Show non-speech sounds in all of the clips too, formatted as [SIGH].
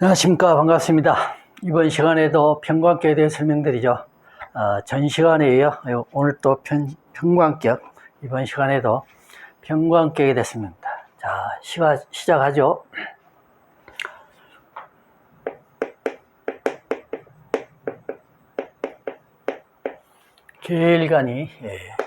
안녕하십니까 반갑습니다. 이번 시간에도 평광격에 대해 설명드리죠. 어, 전 시간에 이어 오늘 또 편, 평광격 이번 시간에도 평광격에 됐습니다. 자 시가, 시작하죠. 계일간이 예.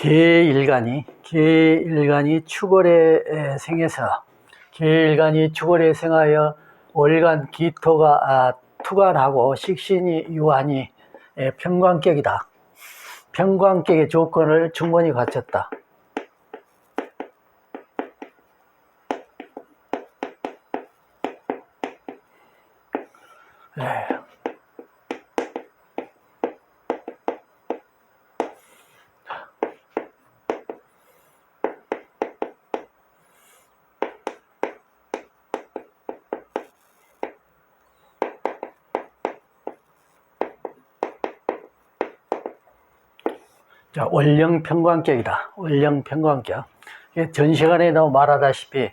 계일간이 계일간이 축월에 생해서 계일간이 축월에 생하여 월간 기토가 아, 투간하고 식신이 유한이 에, 평광격이다. 평광격의 조건을 충분히 갖췄다. 자, 원령 평광격이다. 원령 평광격. 이게 전 시간에 도 말하다시피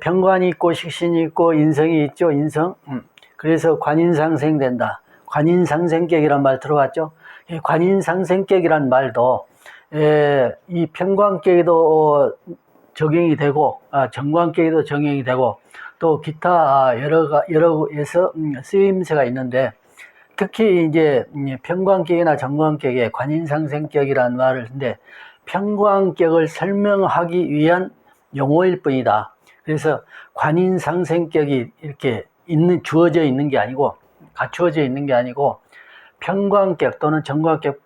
평관이 있고 식신이 있고 인성이 있죠. 인성. 음. 그래서 관인상생된다. 관인상생격이란 말 들어봤죠? 이 관인상생격이란 말도 에, 이 평광격에도 적용이 되고 아, 정광격에도 적용이 되고 또 기타 여러 가 여러에서 음, 쓰임새가 있는데 특히 이제 평광격이나 정광격의 관인상생격이라는 말을 하는데 평광격을 설명하기 위한 용어일 뿐이다. 그래서 관인상생격이 이렇게 있는 주어져 있는 게 아니고 갖추어져 있는 게 아니고 평광격 또는 정광격을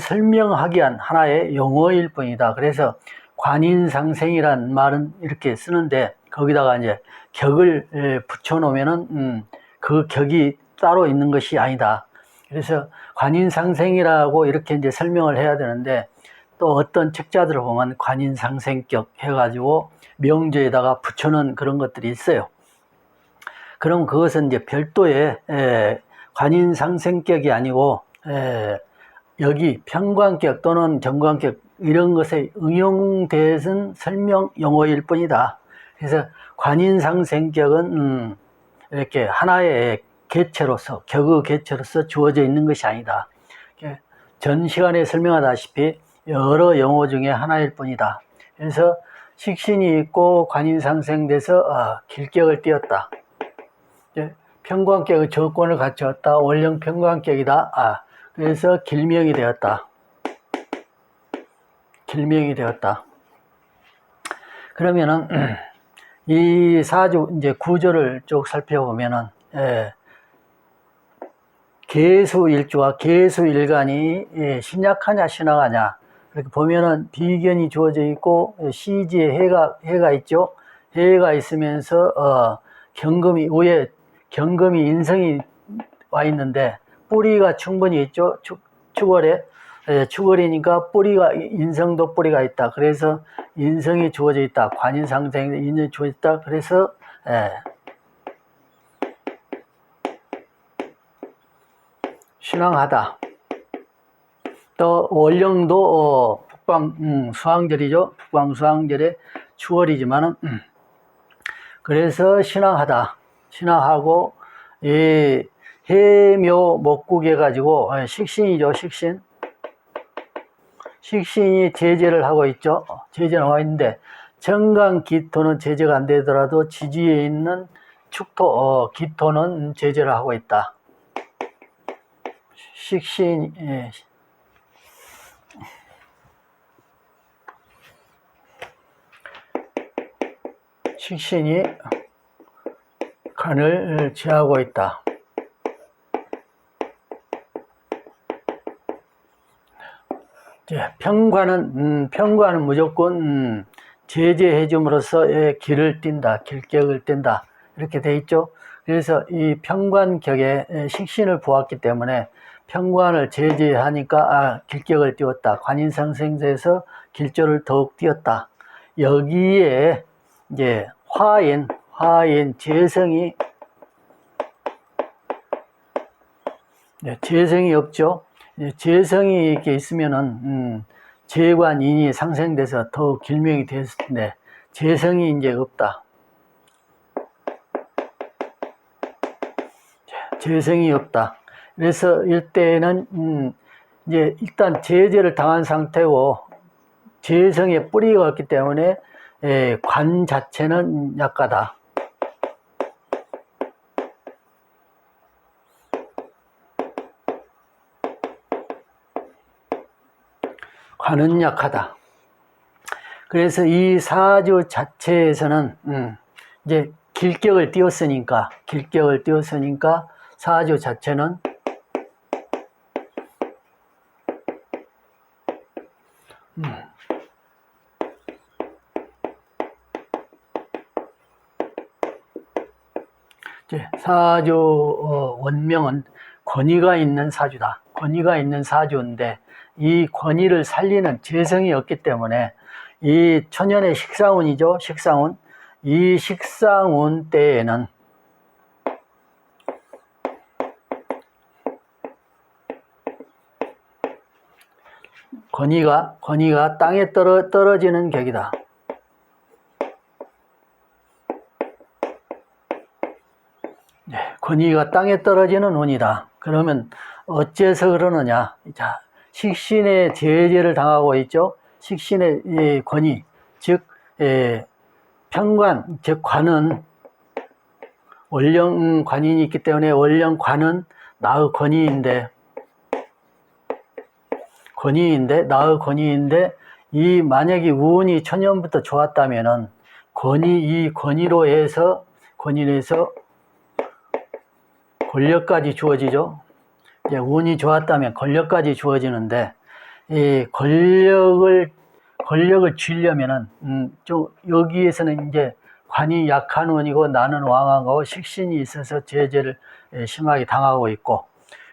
설명하기 위한 하나의 용어일 뿐이다. 그래서 관인상생이란 말은 이렇게 쓰는데 거기다가 이제 격을 붙여 놓으면은 음, 그 격이 따로 있는 것이 아니다. 그래서 관인상생이라고 이렇게 이제 설명을 해야 되는데 또 어떤 책자들을 보면 관인상생격 해가지고 명제에다가 붙여놓은 그런 것들이 있어요. 그럼 그것은 이제 별도의 에, 관인상생격이 아니고 에, 여기 평광격 또는 정광격 이런 것에 응용되는 설명 용어일 뿐이다. 그래서 관인상생격은 음, 이렇게 하나의 개체로서 격의 개체로서 주어져 있는 것이 아니다. 전 시간에 설명하다시피 여러 용어 중에 하나일 뿐이다. 그래서 식신이 있고 관인상생돼서 아, 길격을 띄었다. 평광격의 조건을 갖추었다. 원령 평광격이다. 아, 그래서 길명이 되었다. 길명이 되었다. 그러면은 [CLEARS THROAT] 이 사주 이제 구조를 쭉 살펴보면은 예, 개수일주와 개수일간이 예, 신약하냐 신약하냐 이렇게 보면은 비견이 주어져 있고 시지에 해가 해가 있죠. 해가 있으면서 어, 경금이 위에 경금이 인성이 와 있는데 뿌리가 충분히 있죠. 축, 축월에 예, 축월이니까 뿌리가 인성도 뿌리가 있다. 그래서 인성이 주어져 있다. 관인 상생 인성이 주어져 있다. 그래서 예, 신앙하다. 또 월령도 어, 북방 음, 수항절이죠. 북방 수항절의 추월이지만은 음. 그래서 신앙하다. 신앙하고 이 해묘 목국해 가지고 어, 식신이죠. 식신. 식신이 제재를 하고 있죠. 제재 나와 있는데 정강 기토는 제재가 안 되더라도 지지에 있는 축토 어, 기토는 제재를 하고 있다. 식신 예. 식신이 관을 취하고 있다. 이제 평관은 음, 평관은 무조건 음, 제재해 줌으로써 의 길을 띈다, 길격을 띈다 이렇게 돼 있죠. 그래서 이 평관격에 에, 식신을 보았기 때문에 평관을 제재하니까 아, 길격을 띄웠다. 관인상생에서 길조를 더욱 띄웠다. 여기에 이제 화인, 화인 재성이 네, 재성이 없죠. 재성이 이렇게 있으면은 음, 재관인이 상생돼서 더 길명이 됐을 텐데 재성이 이제 없다. 재성이 없다. 그래서 일대는 음, 이제 일단 제재를 당한 상태고 재성의 뿌리가 없기 때문에 에, 관 자체는 약하다. 관은 약하다. 그래서 이 사주 자체에서는 음, 이제 길격을 띄웠으니까 길격을 띄웠으니까 사주 자체는 음, 이제 사주 어, 원명은 권위가 있는 사주다. 권위가 있는 사주인데 이 권위를 살리는 재성이 없기 때문에 이 천연의 식상운이죠. 식상운. 이 식상운 때에는 권위가 권위가 땅에 떨어, 떨어지는 격이다. 네, 권위가 땅에 떨어지는 운이다. 그러면 어째서 그러느냐? 자, 식신의 제재를 당하고 있죠. 식신의 예, 권위, 즉 예, 평관, 즉 관은 원령 관인이 있기 때문에 원령 관은 나의 권위인데 권위인데 나의 권위인데 이 만약에 운이 천년부터 좋았다면은 권위 이 권위로 해서 권위에서 권력까지 주어지죠. 이제 운이 좋았다면 권력까지 주어지는데 이 권력을 권력을 쥐려면은 음, 좀 여기에서는 이제 관이 약한 운이고 나는 왕하고 식신이 있어서 제재를 예, 심하게 당하고 있고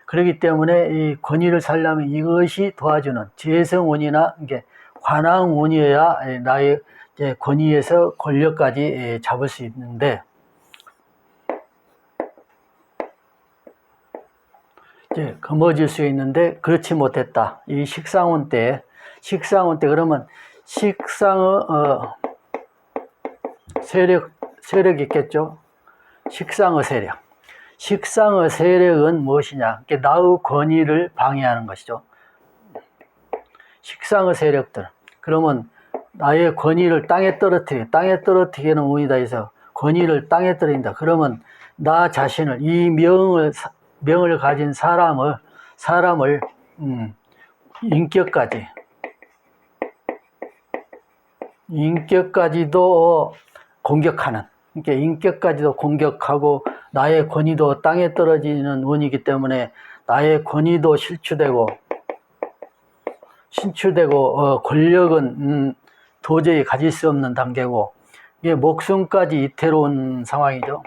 그렇기 때문에 이 권위를 살려면 이것이 도와주는 재성운이나 이게 관왕운이어야 예, 나의 권위에서 권력까지 예, 잡을 수 있는데 이제 검어질 수 있는데 그렇지 못했다. 이 식상운 때, 식상운 때 그러면 식상의 어, 세력 세력 있겠죠. 식상의 세력. 식상의 세력은 무엇이냐? 이게 나의 권위를 방해하는 것이죠. 식상의 세력들. 그러면 나의 권위를 땅에 떨어뜨리, 땅에 떨어뜨리는 운이다 해서 권위를 땅에 떨어진다. 그러면 나 자신을 이 명을 명을 가진 사람을 사람을 음, 인격까지 인격까지도 공격하는 그러니까 인격까지도 공격하고 나의 권위도 땅에 떨어지는 운이기 때문에 나의 권위도 실추되고 신추되고 어, 권력은 음, 도저히 가질 수 없는 단계고 이게 목숨까지 이태로운 상황이죠.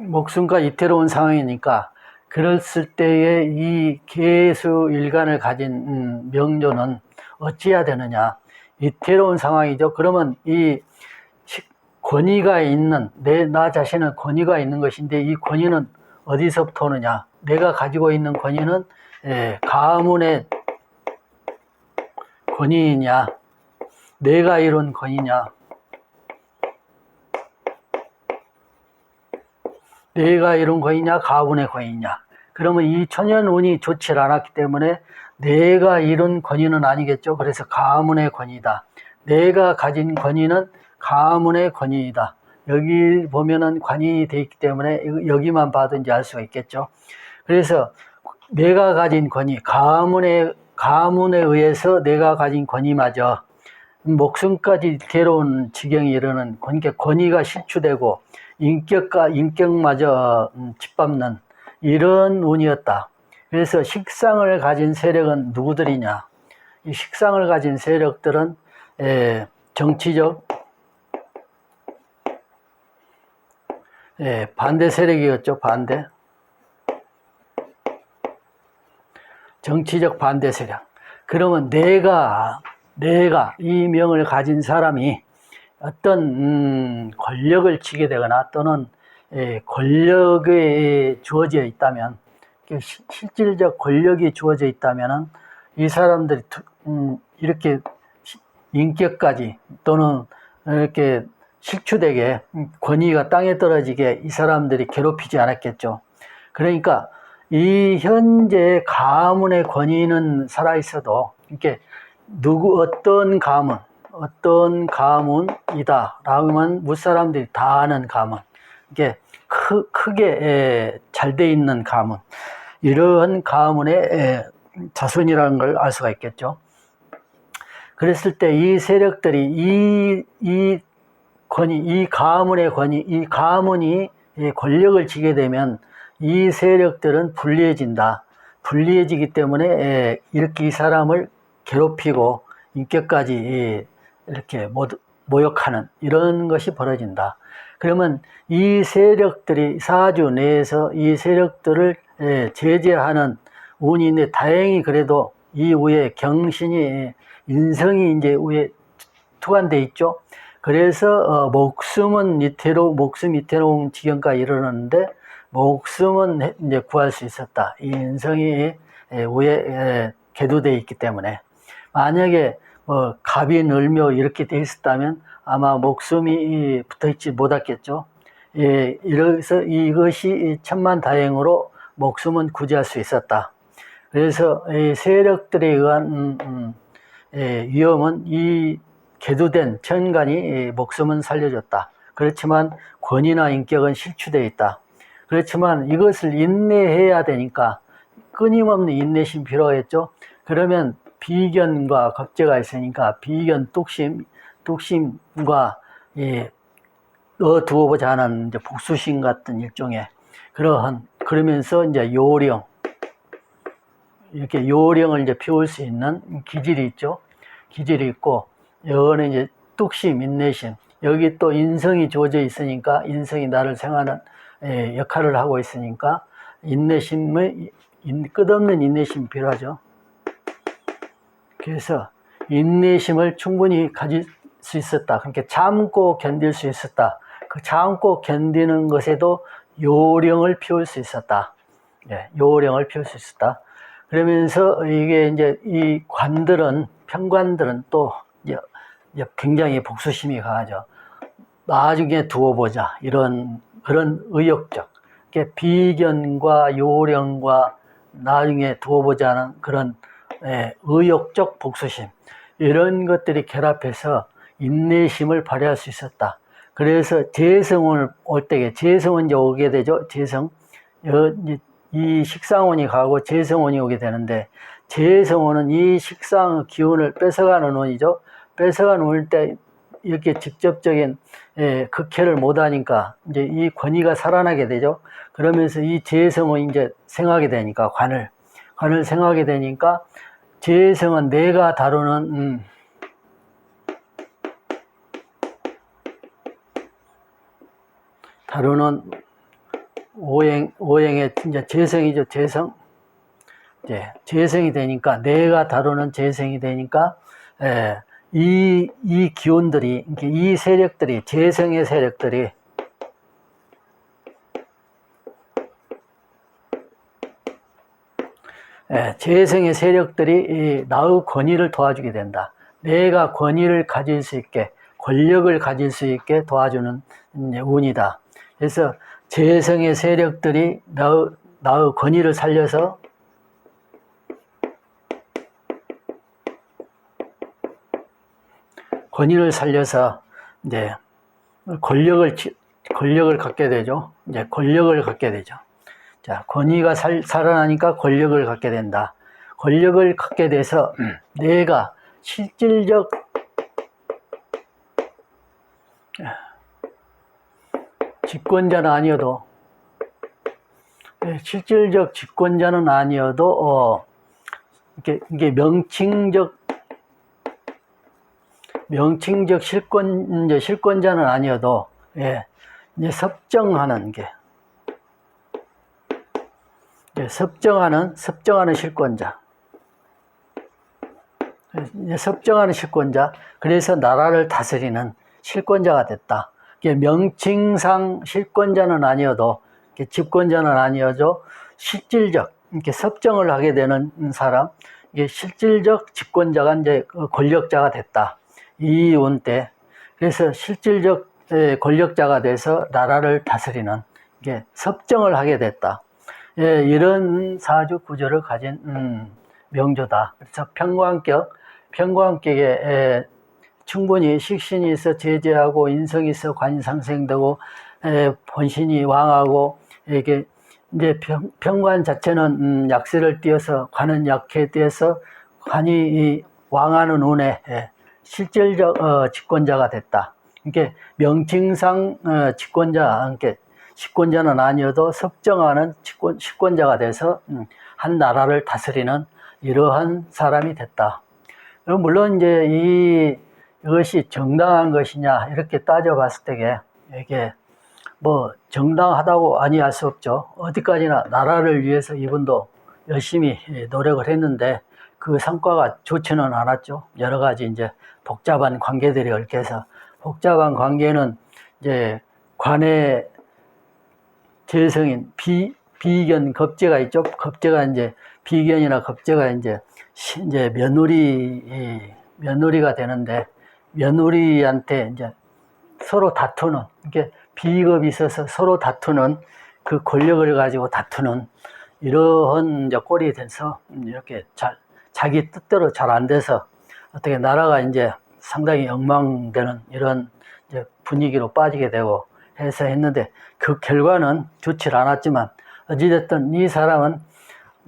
목숨과 이태로운 상황이니까 그랬을 때에 이 개수 일간을 가진 음, 명조는 어찌해야 되느냐 이태로운 상황이죠. 그러면 이 권위가 있는 내 나 자신은 권위가 있는 것인데 이 권위는 어디서부터 오느냐? 내가 가지고 있는 권위는 예, 가문의 권위이냐? 내가 이룬 권위냐? 내가 이룬 거이냐 가문의 거이냐. 그러면 이 천연운이 좋지 않았기 때문에 내가 이룬 권위는 아니겠죠. 그래서 가문의 권위다. 내가 가진 권위는 가문의 권위이다. 여기 보면은 관이 돼 있기 때문에 여기만 봐도 이제 알 수가 있겠죠. 그래서 내가 가진 권위 가문의 가문에 의해서 내가 가진 권위마저 목숨까지 괴로운 지경에 이르는 권위가 실추되고 인격과 인격마저 음, 짓밟는 이런 운이었다. 그래서 식상을 가진 세력은 누구들이냐? 이 식상을 가진 세력들은 에, 정치적 예, 반대 세력이었죠, 반대. 정치적 반대 세력. 그러면 내가, 내가 이 명을 가진 사람이 어떤, 음, 권력을 쥐게 되거나 또는, 예, 권력에 주어져 있다면, 그 시- 실질적 권력이 주어져 있다면은 이 사람들이, 투- 음, 이렇게 시- 인격까지 또는 이렇게 실추되게 음, 권위가 땅에 떨어지게 이 사람들이 괴롭히지 않았겠죠. 그러니까 이 현재 가문의 권위는 살아 있어도 이렇게 누구 어떤 가문 어떤 가문이다 라면 무사람들이 다 아는 가문 이게 크, 크게 잘 돼 있는 가문 이러한 가문의 에, 자손이라는 걸 알 수가 있겠죠. 그랬을 때 이 세력들이 이, 이 권위, 이 가문의 권위, 이 가문이 이 권력을 쥐게 되면 이 세력들은 불리해진다. 불리해지기 때문에 에, 이렇게 이 사람을 괴롭히고 인격까지 이, 이렇게 모- 모욕하는 이런 것이 벌어진다. 그러면 이 세력들이 사주 내에서 이 세력들을 에, 제재하는 있는데 다행히 그래도 이 위에 경신이 인성이 이제 위에 투관돼 있죠. 그래서 어, 목숨은 이태로 목숨 이태로운 지경까지 이르렀는데 목숨은 해- 이제 구할 수 있었다. 이 인성이 에, 위에 에, 계도돼 있기 때문에 만약에 뭐 갑이 늘며 이렇게 돼 있었다면 아마 목숨이 붙어 있지 못했겠죠. 예, 이래서 이것이 천만 다행으로 목숨은 구제할 수 있었다. 그래서 이 세력들에 의한 음, 음, 예, 위험은 이 개두된 천간이 이 목숨은 살려줬다. 그렇지만 권위나 인격은 실추되어 있다. 그렇지만 이것을 인내해야 되니까 끊임없는 인내심 필요했죠. 그러면 비견과 겁재가 있으니까 비견 뚝심, 뚝심과 예, 어 두어 보자 하는 이제 복수심 같은 일종의 그러한 그러면서 이제 요령 이렇게 요령을 이제 피울 수 있는 기질이 있죠. 기질이 있고 여기는 이제 뚝심, 인내심 여기 또 인성이 주어져 있으니까 인성이 나를 생하는 예, 역할을 하고 있으니까 인내심의 인- 끝없는 인내심이 필요하죠. 그래서 인내심을 충분히 가질 수 있었다. 그러니까 참고 견딜 수 있었다. 그 참고 견디는 것에도 요령을 피울 수 있었다. 예, 요령을 피울 수 있었다. 그러면서 이게 이제 이 관들은 평관들은 또 이제 굉장히 복수심이 강하죠. 나중에 두어 보자 이런 그런 의욕적, 비견과 요령과 나중에 두어 보자는 그런 예, 의욕적 복수심 이런 것들이 결합해서 인내심을 발휘할 수 있었다. 그래서 재성을 올 때에 재성은 이제 오게 되죠. 재성 여- 이- 이 식상원이 가고 재성원이 오게 되는데 재성원은 이 식상 기운을 뺏어가는 원이죠. 뺏어가는 원일 때 이렇게 직접적인 예, 극회를 못하니까 이제 이 권위가 살아나게 되죠. 그러면서 이 재성은 이제 생하게 되니까 관을 관을 생하게 되니까 재성은 내가 다루는 음, 다루는 오행 오행의 이제 재성이죠 재성 이제 재성이 되니까 내가 다루는 재성이 되니까 예, 이, 이 기운들이 이 세력들이 재성의 세력들이 재성의 세력들이 이 나의 권위를 도와주게 된다. 내가 권위를 가질 수 있게 권력을 가질 수 있게 도와주는 운이다. 그래서 재성의 세력들이 나의, 나의 권위를 살려서 권위를 살려서 이제 권력을 치- 권력을 갖게 되죠. 이제 권력을 갖게 되죠. 자, 권위가 살, 살아나니까 권력을 갖게 된다. 권력을 갖게 돼서 내가 실질적 집권자는 아니어도 예, 실질적 집권자는 아니어도 어, 이게, 이게 명칭적 명칭적 실권 이제 실권자는 아니어도 예, 이제 섭정하는 게 섭정하는 섭정하는 실권자 섭정하는 실권자 그래서 나라를 다스리는 실권자가 됐다. 명칭상 실권자는 아니어도 집권자는 아니어도 실질적 이렇게 섭정을 하게 되는 사람 이게 실질적 집권자가 이제 그 권력자가 됐다. 이온 때 그래서 실질적 에, 권력자가 돼서 나라를 다스리는 이게 섭정을 하게 됐다. 예, 이런 사주 구조를 가진 음, 명조다. 그래서 평관격, 평관격에 에, 충분히 식신이 있어 제재하고 인성이 있어 관이 상생되고 에, 본신이 왕하고 이게 이제 평, 평관 자체는 음, 약세를 띄어서 관은 약해 띄어서 관이 이 왕하는 운에 예, 실질적 어, 집권자가 됐다. 이게 명칭상 어, 집권자, 이렇게 집권자는 아니어도 섭정하는 집권, 집권자가 돼서 음, 한 나라를 다스리는 이러한 사람이 됐다. 물론 이제 이 이것이 정당한 것이냐 이렇게 따져봤을 때에 이게 뭐 정당하다고 아니할 수 없죠. 어디까지나 나라를 위해서 이분도 열심히 노력을 했는데 그 성과가 좋지는 않았죠. 여러 가지 이제 복잡한 관계들이 얽혀서 복잡한 관계는 이제 관의 재성인 비 비견 겁재가 있죠. 겁재가 이제 비견이나 겁재가 이제 시- 이제 며느리 이 며느리가 되는데 며느리한테 이제 서로 다투는 이게 비겁이 있어서 서로 다투는 그 권력을 가지고 다투는 이러한 이제 꼴이 돼서 이렇게 잘 자기 뜻대로 잘 안 돼서 어떻게 나라가 이제 상당히 엉망되는 이런 분위기로 빠지게 되고 해서 했는데 그 결과는 좋지 않았지만 어찌됐든 이 사람은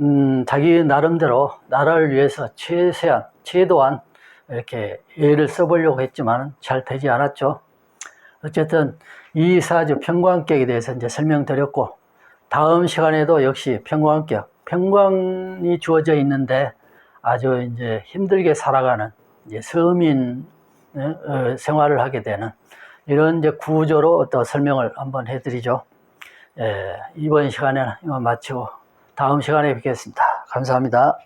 음, 자기 나름대로 나라를 위해서 최세한 최도한 이렇게 예를 써보려고 했지만 잘 되지 않았죠. 어쨌든 이 사주 평광격에 대해서 이제 설명드렸고 다음 시간에도 역시 평광격 평광이 주어져 있는데 아주 이제 힘들게 살아가는 이제 서민 어, 생활을 하게 되는 이런 이제 구조로 또 설명을 한번 해드리죠. 예, 이번 시간에는 이만 마치고 다음 시간에 뵙겠습니다. 감사합니다.